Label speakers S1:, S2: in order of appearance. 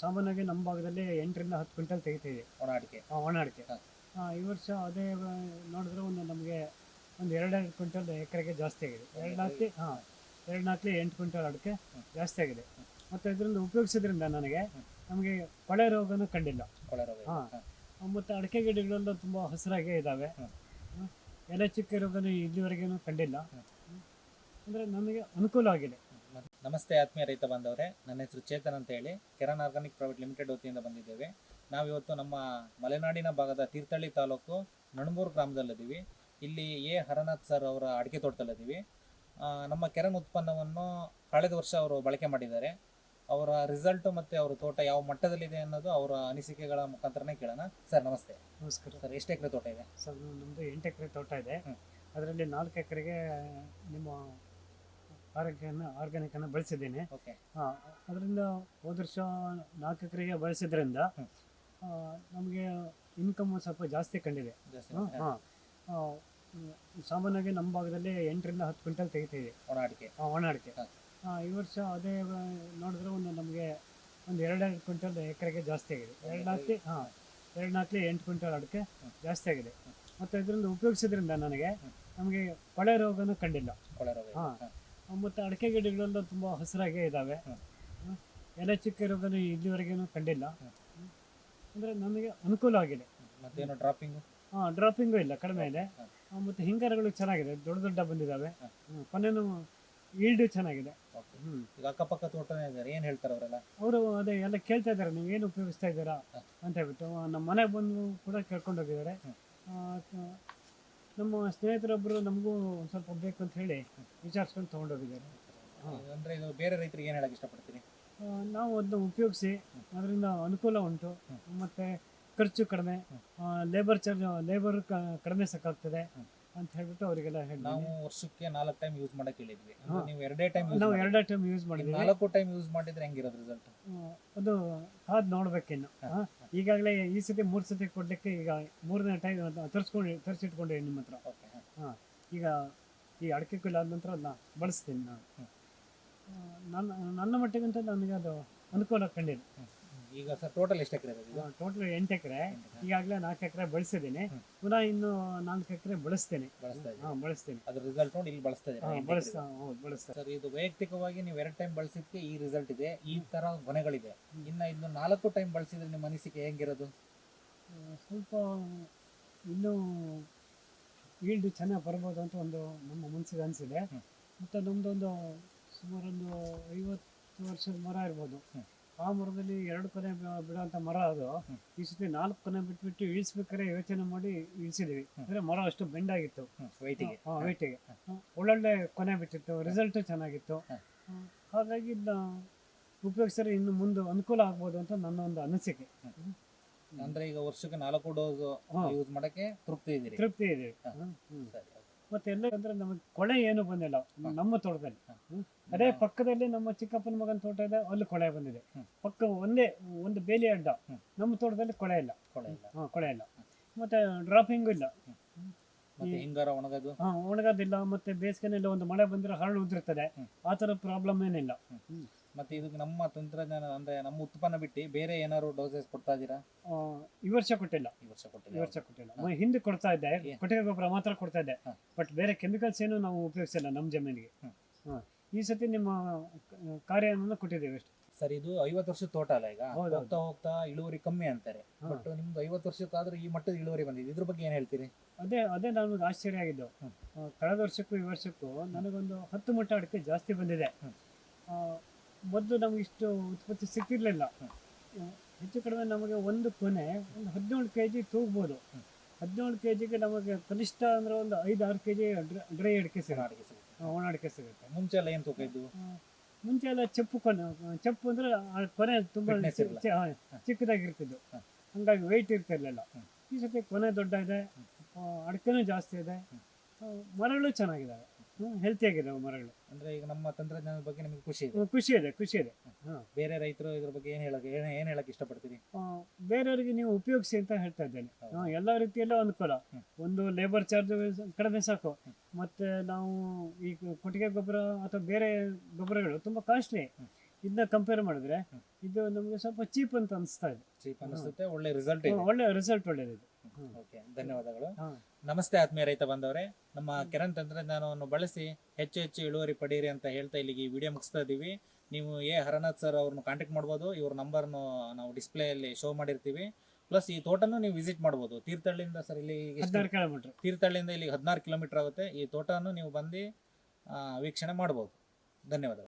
S1: ಸಾಮಾನ್ಯವಾಗಿ ನಮ್ಮ ಭಾಗದಲ್ಲಿ ಎಂಟರಿಂದ ಹತ್ತು ಕ್ವಿಂಟಲ್ ತೆಗಿತೀವಿ
S2: ಒಣ ಅಡಿಕೆ
S1: ಆ, ಒಣ ಅಡಿಕೆ
S2: ಹಾ.
S1: ಆ, ಈ ವರ್ಷ ಅದೇ ಆ, ನೋಡಿದ್ರೆ ಒಂದು ನಮಗೆ ಒಂದು ಎರಡೆರಡು ಕ್ವಿಂಟಲ್ ಎಕರೆಗೆ ಜಾಸ್ತಿ ಆಗಿದೆ. ಎರಡು ನಾಲ್ಕು ಹಾಂ ಎರಡು ನಾಲ್ಕು ಎಂಟು ಕ್ವಿಂಟಲ್ ಅಡಿಕೆ ಜಾಸ್ತಿ ಆಗಿದೆ. ಮತ್ತು ಇದರಿಂದ ಉಪಯೋಗಿಸೋದ್ರಿಂದ ನನಗೆ ನಮಗೆ ಕೊಳೆ ರೋಗನೂ ಕಂಡಿಲ್ಲ.
S2: ಕೊಳೆ ರೋಗ
S1: ಹಾಂ. ಮತ್ತು ಅಡಿಕೆ ಗಿಡಗಳೆಲ್ಲ ತುಂಬ ಹಸಿರಾಗೇ ಇದ್ದಾವೆ. ಎಲೆ ಚಿಕ್ಕ ರೋಗನೂ ಇಲ್ಲಿವರೆಗೇನು ಕಂಡಿಲ್ಲ. ಅಂದರೆ ನನಗೆ ಅನುಕೂಲ ಆಗಿದೆ.
S2: ನಮಸ್ತೆ ಆತ್ಮೀಯ ರೈತ ಬಾಂಧವರೇ. ನನ್ನ ಹೆಸರು ಚೇತನ್ ಅಂತ ಹೇಳಿ. ಕೆರನ್ ಆರ್ಗಾನಿಕ್ ಪ್ರೈವೇಟ್ ಲಿಮಿಟೆಡ್ ವತಿಯಿಂದ ಬಂದಿದ್ದೇವೆ. ನಾವಿವತ್ತು ನಮ್ಮ ಮಲೆನಾಡಿನ ಭಾಗದ ತೀರ್ಥಹಳ್ಳಿ ತಾಲೂಕು ನಣಮೂರು ಗ್ರಾಮದಲ್ಲಿದ್ದೀವಿ. ಇಲ್ಲಿ ಎ. ಹರನಾಥ್ ಸರ್ ಅವರ ಅಡಿಕೆ ತೋಟದಲ್ಲಿದ್ದೀವಿ. ನಮ್ಮ ಕೆರನ್ ಉತ್ಪನ್ನವನ್ನು ಕಳೆದ ವರ್ಷ ಅವರು ಬಳಕೆ ಮಾಡಿದ್ದಾರೆ. ಅವರ ರಿಸಲ್ಟ್ ಮತ್ತು ಅವರ ತೋಟ ಯಾವ ಮಟ್ಟದಲ್ಲಿದೆ ಅನ್ನೋದು ಅವರ ಅನಿಸಿಕೆಗಳ ಮುಖಾಂತರನೇ ಕೇಳೋಣ. ಸರ್ ನಮಸ್ತೆ.
S1: ನಮಸ್ಕಾರ.
S2: ಸರ್ ಎಷ್ಟು ಎಕರೆ ತೋಟ ಇದೆ?
S1: ಸರ್ ನಮ್ಮದು ಎಂಟು ಎಕರೆ ತೋಟ ಇದೆ. ಅದರಲ್ಲಿ ನಾಲ್ಕು ಎಕರೆಗೆ ನಿಮ್ಮ ಆರೋಗ್ಯನ ಆರ್ಗ್ಯಾನಿಕನ್ನು ಬಳಸಿದ್ದೀನಿ.
S2: ಓಕೆ
S1: ಹಾಂ ಅದರಿಂದ ಹೋದ ವರ್ಷ ನಾಲ್ಕು ಎಕರೆಗೆ ಬಳಸಿದ್ರಿಂದ ನಮಗೆ ಇನ್ಕಮ್ ಸ್ವಲ್ಪ ಜಾಸ್ತಿ ಕಂಡಿದೆ. ಹಾಂ. ಸಾಮಾನ್ಯವಾಗಿ ನಮ್ಮ ಭಾಗದಲ್ಲಿ ಎಂಟರಿಂದ ಹತ್ತು ಕ್ವಿಂಟಲ್ ತೆಗಿತೀವಿ.
S2: ಒಣ ಅಡಿಕೆ
S1: ಹಾಂ ಒಣ ಅಡಿಕೆ
S2: ಹಾ.
S1: ಈ ವರ್ಷ ಅದೇ ನೋಡಿದ್ರೆ ಒಂದು ನಮಗೆ ಒಂದು ಎರಡೆರಡು ಕ್ವಿಂಟಲ್ ಎಕರೆಗೆ ಜಾಸ್ತಿ ಆಗಿದೆ. ಎರಡು ನಾಲ್ಕು ಹಾಂ ಎರಡು ನಾಲ್ಕು ಎಂಟು ಕ್ವಿಂಟಲ್ ಅಡಿಕೆ. ಜಾಸ್ತಿ ಆಗಿದೆ. ಮತ್ತು ಇದರಿಂದ ಉಪಯೋಗಿಸೋದ್ರಿಂದ ನನಗೆ. ನಮಗೆ ಕೊಳೆ ರೋಗನೂ ಕಂಡಿಲ್ಲ.
S2: ಕೊಳೆ ರೋಗ
S1: ಹಾ. ಮತ್ತು ಅಡಿಕೆ ಗಿಡಗಳೆಲ್ಲ ತುಂಬ ಹಸಿರಾಗೇ ಇದ್ದಾವೆ. ಎಲೆ ಚಿಕ್ಕ ಇರೋದನ್ನು ಇಲ್ಲಿವರೆಗೇನು ಕಂಡಿಲ್ಲ. ಅಂದರೆ ನಮಗೆ ಅನುಕೂಲ ಆಗಿದೆ.
S2: ಮತ್ತೇನು ಡ್ರಾಪಿಂಗು
S1: ಹಾಂ ಡ್ರಾಪಿಂಗು ಇಲ್ಲ ಕಡಿಮೆ ಇದೆ. ಮತ್ತು ಹಿಂಗಾರಗಳು ಚೆನ್ನಾಗಿದೆ ದೊಡ್ಡ ದೊಡ್ಡ ಬಂದಿದ್ದಾವೆ ಕೊನೆಯೂ. ಈಲ್ಡು ಚೆನ್ನಾಗಿದೆ. ಹ್ಞೂ
S2: ಈಗ ಅಕ್ಕಪಕ್ಕ ತೋಟನೇ ಇದ್ದಾರೆ ಏನು ಹೇಳ್ತಾರೆ ಅವರೆಲ್ಲ?
S1: ಅವರು ಅದೇ ಎಲ್ಲ ಕೇಳ್ತಾ ಇದ್ದಾರೆ ನೀವು ಏನು ಉಪಯೋಗಿಸ್ತಾ ಇದ್ದೀರಾ
S2: ಅಂತ
S1: ಹೇಳ್ಬಿಟ್ಟು ನಮ್ಮ ಮನೆಗೆ ಬಂದು ಕೂಡ ಕೇಳ್ಕೊಂಡು ಹೋಗಿದ್ದಾರೆ. ನಮ್ಮ ಸ್ನೇಹಿತರೊಬ್ಬರು ನಮಗೂ ಒಂದು ಸ್ವಲ್ಪ ಬೇಕು ಅಂತ ಹೇಳಿ ವಿಚಾರಿಸ್ಕೊಂಡು ತೊಗೊಂಡೋಗಿದ್ದಾರೆ
S2: ಅಂದರೆ ಇದು ಬೇರೆ ರೈತರಿಗೆ ಏನು ಹೇಳಕ್ಕೆ ಇಷ್ಟಪಡ್ತೀರಿ
S1: ನಾವು ಅದನ್ನ ಉಪಯೋಗಿಸಿ ಅದರಿಂದ ಅನುಕೂಲ ಉಂಟು. ಮತ್ತು ಖರ್ಚು ಕಡಿಮೆ. ಲೇಬರ್ ಚಾರ್ಜ್ ಲೇಬರ್ ಕಡಿಮೆ ಸಾಕಾಗ್ತದೆ. ಅಂತ ಹೇಳ್ಬಿಟ್ಟು ಅವರಿಗೆಲ್ಲ ಹೇಳಿ
S2: ನಾವು ವರ್ಷಕ್ಕೆ ನಾಲ್ಕು ಟೈಮ್ ಯೂಸ್ ಮಾಡಕ್ಕೆ ಹೇಳಿದ್ವಿ. ಅಂದ್ರೆ ನೀವು ಎರಡೇ ಟೈಮ್
S1: ನಾವು ಎರಡೇ ಟೈಮ್ ಯೂಸ್ ಮಾಡಿದ್ವಿ.
S2: ನಾಲ್ಕು ಟೈಮ್ ಯೂಸ್ ಮಾಡಿದ್ರೆ ಹೆಂಗಿರೋದು ರಿಸಲ್ಟ್
S1: ಅದು ಅದು ನೋಡ್ಬೇಕಿನ್ನು. ಈಗಾಗಲೇ ಈ ಸತಿ ಮೂರು ಸತಿ ಕೊಡ್ಲಿಕ್ಕೆ ಈಗ ಮೂರನೇ ಟೈಮ್ ತರಿಸ್ಕೊಂಡು ತರಿಸಿಟ್ಕೊಂಡೆ ನಿಮ್ಮ ಹತ್ರ.
S2: ಹಾಂ.
S1: ಈಗ ಈ ಅಡಿಕೆ ಕೊಯ್ಲು ಆದ ನಂತರ ಅದನ್ನ ಬಳಸ್ತೀನಿ ನಾನು. ನನ್ನ ನನ್ನ ಮಟ್ಟಿಗಂತ ನನಗೆ ಅದು ಅನುಕೂಲ ಕಂಡಿದೆ
S2: ಈಗ ಸರ್ ಟೋಟಲ್ ಎಷ್ಟು ಎಕರೆ ಇದು?
S1: ಟೋಟಲ್ ಎಂಟು ಎಕರೆ. ಈಗಾಗಲೇ ನಾಲ್ಕು ಎಕರೆ ಬಳಸಿದ್ದೀನಿ. ಪುನಃ ಇನ್ನು ನಾಲ್ಕು ಎಕರೆ ಬಳಸ್ತೇನೆ.
S2: ಬಳಸ್ತಾ
S1: ಹಾಂ ಬಳಸ್ತೀನಿ.
S2: ಅದ್ರ ರಿಸಲ್ಟ್ ನೋಡಿ ಇಲ್ಲಿ ಬಳಸ್ತಾ
S1: ಬಳಸ್ತಾ ಹೌದು ಬಳಸ್ತಾ.
S2: ಸರ್ ಇದು ವೈಯಕ್ತಿಕವಾಗಿ ನೀವು ಎರಡು ಟೈಮ್ ಬಳಸಿದ್ಕೆ ಈ ರಿಸಲ್ಟ್ ಇದೆ. ಈ ತರ ಕೊನೆಗಳಿದೆ
S1: ಹ್ಮ್.
S2: ಇನ್ನ ಇನ್ನು ನಾಲ್ಕು ಟೈಮ್ ಬಳಸಿದ್ರೆ ನಿಮ್ಮ ಅನಿಸಿಕೆ ಹೆಂಗಿರೋದು?
S1: ಸ್ವಲ್ಪ ಇನ್ನೂ ಈಲ್ಡ್ ಚೆನ್ನಾಗಿ ಬರ್ಬೋದು ಅಂತ ಒಂದು ನಮ್ಮ ಮನಸ್ಸಿಗೆ ಅನಿಸಿದೆ. ಮತ್ತು ನಮ್ಮದೊಂದು ಸುಮಾರು ಒಂದು ಐವತ್ತು ವರ್ಷದ ಮರ ಇರ್ಬೋದು. ಆ ಮರದಲ್ಲಿ ಎರಡು ಕೊನೆ ಬಿಡುವಂತ ಬಿಡೋಂಥ ಮರ ಅದು. ಈ ಸತಿ ನಾಲ್ಕು ಕೊನೆ ಬಿಟ್ಬಿಟ್ಟು ಇಳಿಸ್ಬೇಕಾದ್ರೆ ಯೋಚನೆ ಮಾಡಿ
S2: ಇಳಿಸಿದ್ವಿ.
S1: ಅಂದ್ರೆ ಮರ ಅಷ್ಟು ಬೆಂಡಾಗಿತ್ತು.
S2: ವೈಟಿಗೆ
S1: ಹಾಂ ವೈಟಿಗೆ ಒಳ್ಳೊಳ್ಳೆ ಕೊನೆ ಬಿಟ್ಟಿತ್ತು. ರಿಸಲ್ಟ್ ಚೆನ್ನಾಗಿತ್ತು. ಹಾಗಾಗಿ ಇದನ್ನ ಉಪಯೋಗಿಸಿದ್ರೆ ಇನ್ನು ಮುಂದೆ ಅನುಕೂಲ ಆಗ್ಬೋದು ಅಂತ ನನ್ನ ಒಂದು ಅನಿಸಿಕೆ.
S2: ಅಂದ್ರೆ ಈಗ ವರ್ಷಕ್ಕೆ ನಾಲ್ಕು ಡೋಸ್. ಯೂಸ್ ಮಾಡಕ್ಕೆ ತೃಪ್ತಿ ಇದೆ
S1: ತೃಪ್ತಿ ಇದೆ.
S2: ಸರಿ
S1: ಮತ್ತೆ ಎಲ್ಲ ಅಂದ್ರೆ ನಮಗೆ ಕೊಳೆ ಏನು ಬಂದಿಲ್ಲ. ನಮ್ಮ ತೋಟದಲ್ಲಿ. ಅದೇ ಪಕ್ಕದಲ್ಲಿ ನಮ್ಮ ಚಿಕ್ಕಪ್ಪನ ಮಗನ ತೋಟ ಇದೆ ಅಲ್ಲಿ ಕೊಳೆ ಬಂದಿದೆ. ಪಕ್ಕ ಒಂದೇ ಒಂದು ಬೇಲಿ ಅಡ್ಡ. ನಮ್ಮ ತೋಟದಲ್ಲಿ ಕೊಳೆ ಇಲ್ಲ.
S2: ಕೊಳೆ ಇಲ್ಲ.
S1: ಹಾ, ಕೊಳೆ ಇಲ್ಲ. ಮತ್ತೆ ಡ್ರಾಪಿಂಗು ಇಲ್ಲ.
S2: ಹಿಂಗಾರ ಒಣಗೋದು?
S1: ಹಾ ಒಣಗೋದಿಲ್ಲ. ಮತ್ತೆ ಬೇಸಿಗೆನಲ್ಲಿ ಒಂದು ಮಳೆ ಬಂದ್ರೆ ಹರಳು ಉದುರ್ತದೆ.
S2: ಆತರ
S1: ಆ ಥರ ಪ್ರಾಬ್ಲಮ್ ಏನಿಲ್ಲ.
S2: ಮತ್ತೆ ಇದಕ್ಕೆ ನಮ್ಮ ತಂತ್ರಜ್ಞಾನ ಅಂದ್ರೆ ನಮ್ಮ ಉತ್ಪನ್ನ ಬಿಟ್ಟು ಬೇರೆ ಏನಾದ್ರು ಡೋಸಸ್ ಕೊಡ್ತಾ ಇದೀರಾ
S1: ಆ, ಈ ವರ್ಷ ಕೊಟ್ಟಿಲ್ಲ.
S2: ಈ ವರ್ಷ
S1: ಈ
S2: ಕೊಟ್ಟಿಲ್ಲ
S1: ವರ್ಷ ಕೊಟ್ಟಿಲ್ಲ. ಮ- ಹಿಂದೆ ಕೊಡ್ತಾ ಇದ್ದೆ. ಕೊಟ್ಟಿಗೆ ಗೊಬ್ಬರ ಮಾತ್ರ ಕೊಡ್ತಾ ಇದ್ದೆ.
S2: ಹ.
S1: ಬಟ್ ಬೇರೆ ಕೆಮಿಕಲ್ಸ್ ಏನು ನಾವು ಉಪಯೋಗಿಸಿಲ್ಲ ನಮ್ಮ ಜಮೀನಿಗೆ.
S2: ಹ್ಮ್.
S1: ಹಾ. ಈ ಸತಿ ನಿಮ್ಮ ಕ- ಕಾರ್ಯವನ್ನು ಕೊಟ್ಟಿದ್ದೇವೆ ಅಷ್ಟೇ.
S2: ಸರ್ ಇದು ಐವತ್ತು ವರ್ಷದ ತೋಟ ಅಲ್ಲ ಈಗ? ಹೋಗ್ತಾ ಹೋಗ್ತಾ ಇಳುವರಿ ಕಮ್ಮಿ ಅಂತಾರೆ.
S1: ಹಾ.
S2: ಬಟ್ ನಿಮ್ದು ಐವತ್ತು ವರ್ಷಕ್ಕಾದ್ರೂ ಈ ಮಟ್ಟದ ಇಳುವರಿ ಬಂದಿದೆ. ಇದ್ರ ಬಗ್ಗೆ ಏನ್ ಹೇಳ್ತೀರಿ?
S1: ಅದೇ ಅದೇ ನನಗೆ ಆಶ್ಚರ್ಯ ಆಗಿದ್ದು.
S2: ಹ್ಮ್.
S1: ಆ, ಕಳೆದ ವರ್ಷಕ್ಕೂ ಈ ವರ್ಷಕ್ಕೂ ನನಗೊಂದು ಹತ್ತು ಮಟ್ಟ ಅಡಿಕೆ ಜಾಸ್ತಿ ಬಂದಿದೆ.
S2: ಹ್ಮ್.
S1: ಆ, ಮೊದಲು ನಮಗೆ ಇಷ್ಟು ಉತ್ಪತ್ತಿ ಸಿಕ್ಕಿರಲಿಲ್ಲ. ಹೆಚ್ಚು ಕಡಿಮೆ ನಮಗೆ ಒಂದು ಕೊನೆ ಒಂದು ಹದಿನೇಳು ಕೆ ಜಿ ತೂಗ್ಬೋದು. ಹದಿನೇಳು ಕೆ ಜಿಗೆ ನಮಗೆ ಕನಿಷ್ಠ ಅಂದರೆ ಒಂದು ಐದು ಆರು ಕೆ ಜಿ ಡ್ರೈ ಅಡಿಕೆ ಸಿಗುತ್ತೆ. ಒಣ ಅಡಿಕೆ ಸಿಗುತ್ತೆ.
S2: ಮುಂಚೆ ಎಲ್ಲ ಏನು ತೂಕ ಇದ್ದು?
S1: ಮುಂಚೆ ಎಲ್ಲ ಚಪ್ಪು ಕೊನೆ ಚಪ್ಪು ಅಂದರೆ ಆ ಕೊನೆ ತುಂಬ ಚಿಕ್ಕದಾಗಿರ್ತಿದ್ದು. ಹಂಗಾಗಿ ವೆಯ್ಟ್ ಇರ್ತಿರ್ಲಿಲ್ಲ. ಈ ಸತಿ ಕೊನೆ ದೊಡ್ಡ ಇದೆ. ಅಡಿಕೆನೂ ಜಾಸ್ತಿ ಇದೆ. ಮರಳು ಮರಗಳು ಚೆನ್ನಾಗಿದ್ದಾವೆ ಹೆಲ್ತಿ ಆಗಿದ್ದಾವೆ ಮರಗಳು.
S2: ಅಂದ್ರೆ ಈಗ ನಮ್ಮ ತಂತ್ರಜ್ಞಾನದ ಬಗ್ಗೆ ನಿಮಗೆ ಖುಷಿ ಇದೆ?
S1: ಖುಷಿ ಇದೆ ಖುಷಿ ಇದೆ. ಹಾ.
S2: ಬೇರೆ ರೈತರು ಇದ್ರ ಬಗ್ಗೆ ಏನ್ ಹೇಳಕ್ ಏನ್ ಏನ್ ಹೇಳಕ್ ಇಷ್ಟಪಡ್ತೀರಿ?
S1: ಬೇರೆಯವರಿಗೆ ನೀವು ಉಪಯೋಗಿಸಿ ಅಂತ ಹೇಳ್ತಾ ಇದ್ದೇನೆ.
S2: ಎಲ್ಲಾ
S1: ಹಾ, ಎಲ್ಲ ರೀತಿಯಲ್ಲೂ ಅನುಕೂಲ. ಒಂದು ಲೇಬರ್ ಚಾರ್ಜ್ ಕಡಿಮೆ ಸಾಕು. ಮತ್ತೆ ನಾವು ಈ ಕೊಟ್ಟಿಗೆ ಗೊಬ್ಬರ ಅಥವಾ ಬೇರೆ ಗೊಬ್ಬರಗಳು ತುಂಬಾ ಕಾಸ್ಟ್ಲಿ ಇದನ್ನ ಕಂಪೇರ್ ಮಾಡಿದ್ರೆ ಇದು ನಮಗೆ ಸ್ವಲ್ಪ ಚೀಪ್ ಅಂತ ಅನಿಸ್ತಾ ಇದೆ.
S2: ಚೀಪ್ ಅನಿಸುತ್ತೆ ಒಳ್ಳೆ ರಿಸಲ್ಟ್ ಇದೆ.
S1: ಒಳ್ಳೆ ರಿಸಲ್ಟ್ ಒಳ್ಳೇದಿದೆ.
S2: ಓಕೆ ಧನ್ಯವಾದಗಳು. ನಮಸ್ತೆ ಆತ್ಮೀಯ ರೈತ ಬಂದವರೇ. ನಮ್ಮ ಕೆರನ್ ತಂತ್ರಜ್ಞಾನವನ್ನು ಬಳಸಿ ಹೆಚ್ಚು ಹೆಚ್ಚು ಇಳುವರಿ ಪಡೀರಿ ಅಂತ ಹೇಳ್ತಾ ಇಲ್ಲಿಗೆ ಈ ವಿಡಿಯೋ ಮುಗಿಸ್ತಾ ಇದ್ದೀವಿ. ನೀವು ಎ. ಹರನಾಥ್ ಸರ್ ಅವ್ರನ್ನ ಕಾಂಟ್ಯಾಕ್ಟ್ ಮಾಡ್ಬೋದು. ಇವ್ರ ನಂಬರ್ನು ನಾವು ಡಿಸ್ಪ್ಲೇಯಲ್ಲಿ ಶೋ ಮಾಡಿರ್ತೀವಿ. ಪ್ಲಸ್ ಈ ತೋಟನೂ ನೀವು ವಿಸಿಟ್ ಮಾಡ್ಬೋದು. ತೀರ್ಥಹಳ್ಳಿಯಿಂದ ಸರ್ ಇಲ್ಲಿ
S1: ಕಿಲೋಮೀಟರ್
S2: ತೀರ್ಥಹಳ್ಳಿಯಿಂದ ಇಲ್ಲಿ ಹದಿನಾರು ಕಿಲೋಮೀಟರ್ ಆಗುತ್ತೆ. ಈ ತೋಟನೂ ನೀವು ಬಂದು ವೀಕ್ಷಣೆ ಮಾಡ್ಬೋದು. ಧನ್ಯವಾದಗಳು.